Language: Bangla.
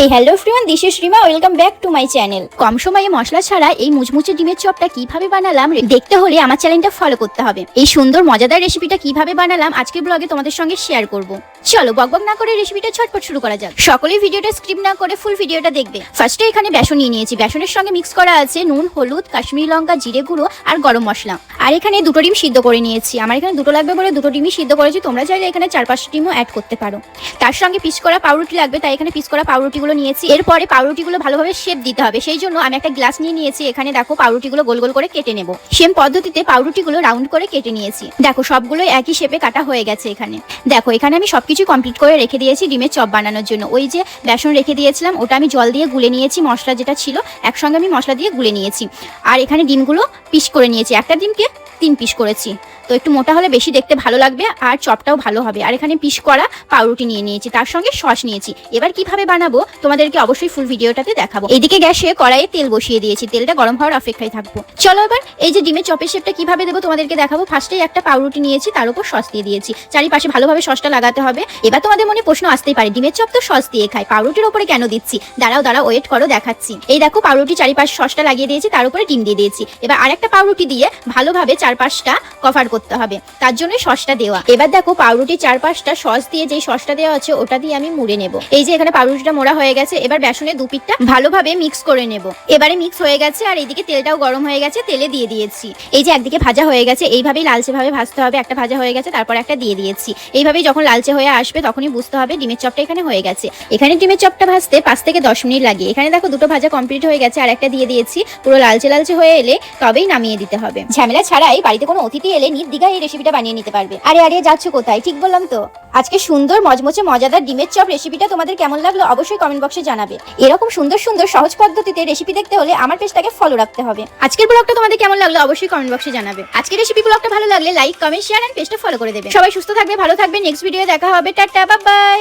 Hey hello everyone this is Rima welcome back to my channel কম সময়ে মশলা ছাড়া এই মুচমুচে ডিমের চপটা কীভাবে বানালাম দেখতে হলে আমার চ্যানেলটা ফলো করতে হবে। এই সুন্দর, মজাদার রেসিপিটা কীভাবে বানালাম আজকে ব্লগে তোমাদের সঙ্গে শেয়ার করব। চলো বকবক না করে রেসিপিটা ছটপট শুরু করা যাক। সকলেই ভিডিওটা স্ক্রিপ্ট না করে ফুল ভিডিওটা দেখবে। ফার্স্টে এখানে বেসন নিয়ে নিয়েছি। বেসনের সঙ্গে মিক্স করা আছে নুন, হলুদ, কাশ্মীরি লঙ্কা, জিরে গুঁড়ো আর গরম মশলা। আর এখানে দুটো ডিম সিদ্ধ করে নিয়েছি। আমার এখানে দুটো লাগবে বলে দুটো ডিমই সিদ্ধ করেছি। তোমরা চাইলে এখানে চার পাঁচটা ডিমও অ্যাড করতে পারো। তার সঙ্গে পিস করা পাউরুটি লাগবে। তাই এখানে পিস করা পাউরুটিগুলো নিয়েছি। এরপরে পাউরুটিগুলো ভালোভাবে শেপ দিতে হবে। সেই জন্য আমি একটা গ্লাস নিয়ে নিয়েছি। এখানে দেখো পাউরুটিগুলো গোল গোল করে কেটে নেব। সেম পদ্ধতিতে পাউরুটিগুলো রাউন্ড করে কেটে নিয়েছি। দেখো সবগুলো একই শেপে কাটা হয়ে গেছে এখানে। দেখো এখানে আমি সবকিছু কমপ্লিট করে রেখে দিয়েছি, ডিমের চপ বানানোর জন্য। ওই যে বেসন রেখে দিয়েছিলাম, ওটা আমি জল দিয়ে গুলে নিয়েছি, মশলা যেটা ছিল, একসঙ্গে আমি মশলা দিয়ে গুলে নিয়েছি। আর এখানে ডিমগুলো পিস করে নিয়েছি। একটা ডিমকে তিন পিস করেছি। তো একটু মোটা হলে বেশি দেখতে ভালো লাগবে আর চপটাও ভালো হবে। আর এখানে পিস করা পাউরুটি নিয়ে নিয়েছি, তার সঙ্গে সস নিয়েছি। এবার কীভাবে বানাবো তোমাদেরকে অবশ্যই ফুল ভিডিওটাতে দেখাবো। এদিকে গ্যাসে কড়াইয়ে তেল বসিয়ে দিয়েছি, তেলটা গরম হওয়ার অপেক্ষায় থাকব। চলো এবার এই যে ডিমের চপের শেপটা কীভাবে দেবো তোমাদেরকে দেখাবো। ফার্স্টেই একটা পাউরুটি নিয়েছি, তার উপর সস দিয়ে দিয়েছি। চারিপাশে ভালোভাবে সসটা লাগাতে হবে। এবার তোমাদের মনে প্রশ্ন আসতেই পারে, ডিমের চপ তো সস দিয়ে খায়, পাউরুটির উপরে কেন দিচ্ছি? দাঁড়াও দাঁড়াও ওয়েট করো, দেখাচ্ছি। এই দেখো পাউরুটি চারিপাশে সসটা লাগিয়ে দিয়েছি, তার উপরে ডিম দিয়ে দিয়েছি। এবার আরেকটা পাউরুটি দিয়ে ভালোভাবে চারপাশটা কভার করতে হবে। তার জন্য সসটা দেওয়া। এবার দেখো পাউরুটি চারপাশটা সস দিয়ে যে সসটা দেওয়া আছে, ওটা দিয়ে আমি মুড়ে নেব। এই যে এখানে পাউরুটিটা মোড়া হয়ে গেছে, এবার বেসনের দু পিঠটা ভালোভাবে মিক্স করে নেব। এবারে মিক্স হয়ে গেছে, আর এইদিকে তেলটাও গরম হয়ে গেছে, তেলে দিয়ে দিয়েছি। এই যে একদিকে ভাজা হয়ে গেছে, এইভাবেই লালচে ভাবে ভাজতে হবে। একটা ভাজা হয়ে গেছে, তারপর একটা দিয়ে দিয়েছি। এইভাবেই যখন লালচে হয়ে আসবে, তখনই বুঝতে হবে ডিমের চপটা এখানে হয়ে গেছে। এখানে ডিমের চপটা ভাজতে পাঁচ থেকে দশ মিনিট লাগে। এখানে দেখো দুটো ভাজা কমপ্লিট হয়ে গেছে, আর একটা দিয়ে দিয়েছি। পুরো লালচে লালচে হয়ে এলে তবেই নামিয়ে দিতে হবে। ঝামেলা ছাড়াই বাড়িতে কোনো অতিথি এলে নির্দিঘা এই রেসিপিটা বানিয়ে নিতে পারবে। আরে আরে, যাচ্ছ কোথায়? ঠিক বললাম তো। আজকে সুন্দর, মজমচে, মজাদার ডিমের চপ রেসিপিটা তোমাদের কেমন লাগল অবশ্যই কমেন্ট বক্সে জানাবে। এরকম সুন্দর সুন্দর, সহজ পদ্ধতিতে রেসিপি দেখতে হলে আমার পেজটাকে ফলো রাখতে হবে। আজকের ব্লগটা তোমাদের কেমন লাগল অবশ্যই কমেন্ট বক্সে জানাবে। আজকের রেসিপি ব্লগটা ভালো লাগলে লাইক কমেন্ট শেয়ার এন্ড পেজটা ফলো করে দেবে। সবাই সুস্থ থাকবে, ভালো থাকবে। নেক্সট ভিডিও দেখা হবে। Tata bye bye